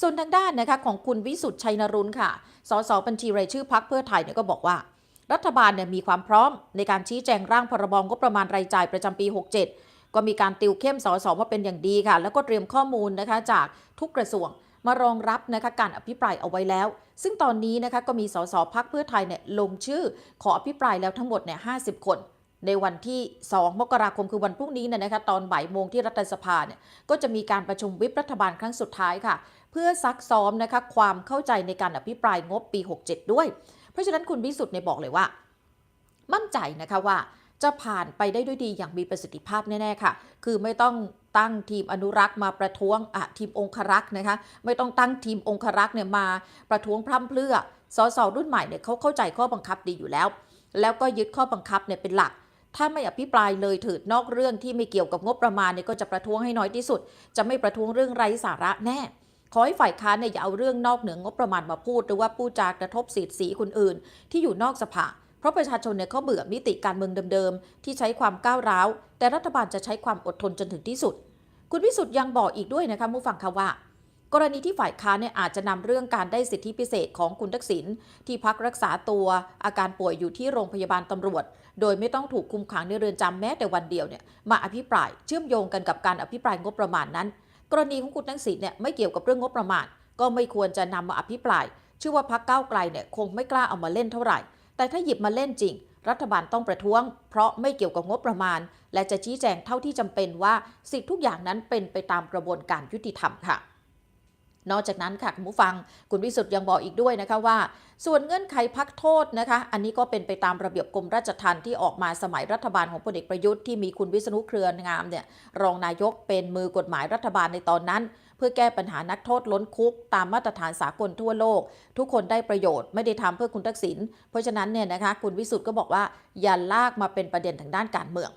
ส่วนทางด้านนะคะของคุณวิสุทธ์ชัยนรุนค่ะ สสบัญชีรายชื่อพักเพื่อไทยเนี่ยก็บอกว่า รัฐบาลเนี่ยมีความพร้อม ในการชี้แจงร่างพรบงบประมาณรายจ่ายประจำปี 67 ก็มีการติวเข้มสสว่าเป็นอย่างดีค่ะ แล้วก็เตรียมข้อมูลนะคะจากทุกกระทรวงมารองรับนะคะการอภิปรายเอาไว้แล้ว ซึ่งตอนนี้นะคะก็มีสสพักเพื่อไทยเนี่ยลงชื่อ ขออภิปรายแล้วทั้งหมดเนี่ย50 คน ในวันที่ 2 มกราคมคือวันพรุ่งนี้เนี่ยนะคะตอนบ่ายโมงที่รัฐสภาเนี่ยก็จะมีการประชุมวิปรัฐบาลครั้งสุดท้ายค่ะ เพื่อซักซ้อมนะคะความเข้าใจในการอภิปรายงบปี 67 ด้วย เพราะฉะนั้นคุณวิสุทธ์เนี่ยบอกเลยว่า มั่นใจนะคะว่าจะผ่านไปได้ด้วยดีอย่างมีประสิทธิภาพแน่ ๆ ค่ะ คือไม่ต้องตั้งทีมอนุรักษ์มาประท้วงอะทีมองครักษ์นะคะ ไม่ต้องตั้งทีมองครักษ์เนี่ยมาประท้วงพร่ำเพรื่อสสรุ่นใหม่เนี่ยเขาเข้าใจข้อบังคับดีอยู่แล้ว แล้วก็ยึดข้อบังคับเนี่ยเป็นหลัก ถ้าไม่อภิปรายเลยถือนอกเรื่องที่ไม่เกี่ยวกับงบประมาณเนี่ยก็จะประท้วงให้น้อยที่สุด จะไม่ประท้วงเรื่องไร้สาระแน่ ขอให้ฝ่ายค้านเนี่ยอย่าเอาเรื่องนอกเหนืองบประมาณมาพูด หรือว่าพูดจากระทบสิทธิ์สีคนอื่น ที่อยู่นอกสภาเพราะประชาชนเนี่ยเขาเบื่อมิติการเมืองเดิมๆ ที่ใช้ความก้าวร้าว แต่รัฐบาลจะใช้ความอดทนจนถึงที่สุด คุณวิสุทธ์ยังบอกอีกด้วยนะคะผู้ฟังคะว่า กรณีที่ฝ่ายค้านเนี่ยอาจจะนำเรื่องการได้สิทธิพิเศษของคุณทักษิณที่พักรักษาตัวอาการป่วยอยู่ที่โรงพยาบาลตำรวจ โดยไม่ต้องถูกคุมขังในเรือนจำแม้แต่วันเดียวเนี่ยมาอภิปรายเชื่อมโยงกันกับการอภิปรายงบประมาณนั้น กรณีของคุณทักษิณเนี่ยไม่เกี่ยวกับเรื่องงบประมาณ ก็ไม่ควรจะนำมาอภิปรายเชื่อว่าพักเก้าไกลเนี่ยคงไม่กล้าเอามาเล่นเท่าไหร่ แต่ถ้าหยิบมาเล่นจริง รัฐบาลต้องประท้วง เพราะไม่เกี่ยวกับงบประมาณ และจะชี้แจงเท่าที่จำเป็นว่าสิทธิทุกอย่างนั้นเป็นไปตามกระบวนการยุติธรรมค่ะ นอกจากนั้นค่ะคุณผู้ฟังคุณวิสุทธ์ยังบอกอีกด้วยนะคะว่า ส่วนเงื่อนไขพักโทษนะคะ อันนี้ก็เป็นไปตามระเบียบกรมราชทัณฑ์ที่ออกมาสมัยรัฐบาลของพลเอกประยุทธ์ที่มีคุณวิษณุเครืองามเนี่ยรองนายกเป็นมือกฎหมายรัฐบาลในตอนนั้น เพื่อแก้ปัญหานักโทษล้นคุก ตามมาตรฐานสากลทั่วโลก ทุกคนได้ประโยชน์ไม่ได้ทำเพื่อคุณทักษิณเพราะฉะนั้นเนี่ยนะคะคุณวิสุทธ์ก็บอกว่าอย่าลากมาเป็นประเด็นทางด้านการเมือง